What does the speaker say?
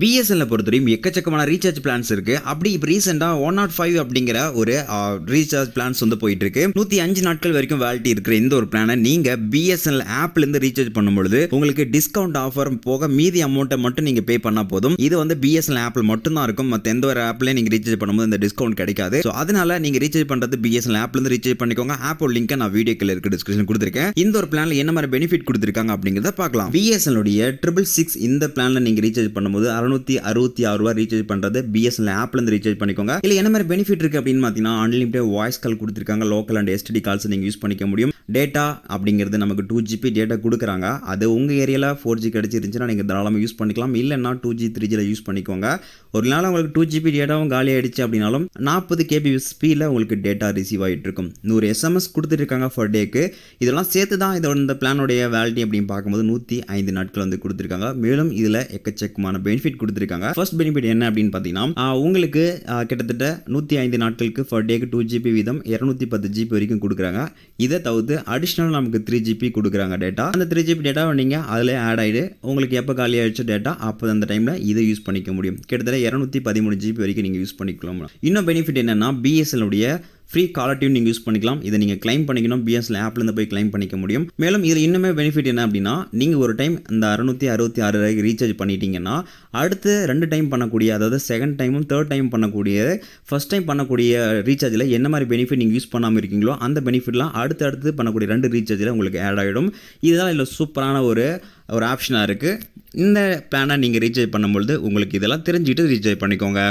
பிஎஸ்என்ல பொறுத்தவரையும் எக்கச்சக்கமான recharge plans இருக்கு. அப்படி இப்போ ரீசெண்டாக ஒன் நாட் ஃபைவ் அப்படிங்கிற ஒரு ரீசார்ஜ் பிளான்ஸ் வந்து போயிட்டு இருக்கு நூற்றி அஞ்சு நாட்கள் வரைக்கும் வேலிட்டி இருக்கிற இந்த ஒரு பிளானை நீங்க பிஎஸ்என்எல் ஆப்ல இருந்து ரீசார்ஜ் பண்ணும்பொழுது உங்களுக்கு டிஸ்கவுண்ட் ஆஃபர் போக மீதி அமௌண்ட்டை மட்டும் நீங்க பே பண்ணா போதும். இது வந்து பிஎஸ்என்எல் ஆப்ல மட்டும்தான் இருக்கும். மற்ற எந்த ஒரு ஆப்லயும் நீங்க ரீசார்ஜ் பண்ணும்போது இந்த டிஸ்கவுண்ட் கிடைக்காது. ஸோ அதனால நீங்க ரீசார்ஜ் பண்றது பிஎஸ்என்எல் ஆப்ல இருந்து ரீசார்ஜ் பண்ணிக்கோங்க. ஆப்போட லிங்க் நான் வீடியோக்கில் இருக்க டிஸ்கிரிப்ஷன் கொடுத்துருக்கேன். இந்த ஒரு பிளான்ல என்ன மாதிரி பெனிஃபிட் கொடுத்துருக்காங்க அப்படிங்கிறத பார்க்கலாம். பிஎஸ்என்எல் உடைய ட்ரிபிள் சிக்ஸ் இந்த பிளான்ல நீங்க ரீசார்ஜ் பண்ணும்போது அறுநூத்தி அறுபத்தி ஆறு ரூபா ரீசார்ஜ் பண்றது. பிஎஸ்என்எல் ஆப்ல இருந்து ரீசார்ஜ் பண்ணிக்கோங்க. இல்ல என்ன மாதிரி பெனிஃபிட் இருக்கு அப்படின்னு பார்த்தீங்கன்னா அன்லிமிட்டட் வாய்ஸ் கால் கொடுத்துருக்காங்க. லோக்கல் அண்ட் எஸ்டிடி கால்ஸ் நீங்க யூஸ் பண்ணிக்க முடியும். டேட்டா அப்படிங்கிறது நமக்கு டூ ஜிபி டேட்டா கொடுக்குறாங்க. அது உங்கள் ஏரியாவில் ஃபோர் ஜி கிடச்சிருந்துச்சுன்னா நீங்கள் தாராளமாக யூஸ் பண்ணிக்கலாம். இல்லைன்னா டூ ஜி த்ரீ ஜியில் யூஸ் பண்ணிக்கோங்க. ஒரு நாள் உங்களுக்கு டூ ஜிபி டேட்டாவும் காலி ஆகிடுச்சு அப்படின்னாலும் நாற்பது கேபி ஸ்பீடில் உங்களுக்கு டேட்டா ரிசீவ் ஆகிட்டு இருக்கும் நூறு எஸ்எம்எஸ் கொடுத்துருக்காங்க ஃபர் டேக்கு இதெல்லாம் சேர்த்து தான் இதோட இந்த பிளானுடைய வேலிட்டி அப்படின்னு பார்க்கும்போது நூற்றி ஐந்து நாட்கள் வந்து கொடுத்துருக்காங்க. மேலும் இதில் எக்கச்சக்கமான பெனிஃபிட் கொடுத்துருக்காங்க. ஃபர்ஸ்ட் பெனிஃபிட் என்ன அப்படின்னு பார்த்தீங்கன்னா உங்களுக்கு கிட்டத்தட்ட நூற்றி ஐந்து நாட்களுக்கு ஃபர் டேக்கு டூ ஜிபி வீதம் இரநூத்தி பத்து ஜிபி வரைக்கும் கொடுக்குறாங்க. இதை தவிர்த்து அடிஷ்னலாக நமக்கு த்ரீ ஜிபி கொடுக்குறாங்க டேட்டா அந்த த்ரீ ஜிபி டேட்டாவை நீங்கள் அதிலே ஆட் ஆகிடு உங்களுக்கு எப்போ காலி ஆகிடுச்சு டேட்டா அப்போ அந்த டைமில் இதை யூஸ் பண்ணிக்க முடியும். கிட்டத்தட்ட இரநூத்தி பதிமூணு ஜிபி வரைக்கும் நீங்கள் யூஸ் பண்ணிக்கலாம். இன்னும் பெனிஃபிட் என்னென்னா பிஎஸ்எல் உடைய ஃப்ரீ காலர் டியூன் நீங்கள் யூஸ் பண்ணிக்கலாம். இதை நீங்கள் கிளைம் பண்ணிக்கணும். பிஎஸ்எல் ஆப்லேருந்து போய் கிளைம் பண்ணிக்க முடியும். மேலும் இதில் இன்னுமே பெனிஃபிட் என்ன அப்படின்னா நீங்கள் ஒரு டைம் இந்த அறுநூற்றி அறுபத்தி ஆறு ரூபாய்க்கு ரீசார்ஜ் பண்ணிட்டீங்கன்னா அடுத்து ரெண்டு டைம் பண்ணக்கூடிய அதாவது செகண்ட் டைமும் தேர்ட் டைம் பண்ணக்கூடிய ஃபர்ஸ்ட் டைம் பண்ணக்கூடிய ரீசார்ஜில் என்ன மாதிரி பெனிஃபிட் நீங்கள் யூஸ் பண்ணாமல் இருக்கீங்களோ அந்த பெனிஃபிட்லாம் அடுத்து அடுத்து பண்ணக்கூடிய ரெண்டு ரீசார்ஜில் உங்களுக்கு ஆட் ஆகிடும் இதுதான் இதில் சூப்பரான ஒரு ஒரு ஆப்ஷனாக இருக்குது இந்த பிளானை நீங்கள் ரீசார்ஜ் பண்ணும்பொழுது உங்களுக்கு இதெல்லாம் தெரிஞ்சுக்கிட்டு ரீசார்ஜ் பண்ணிக்கோங்க.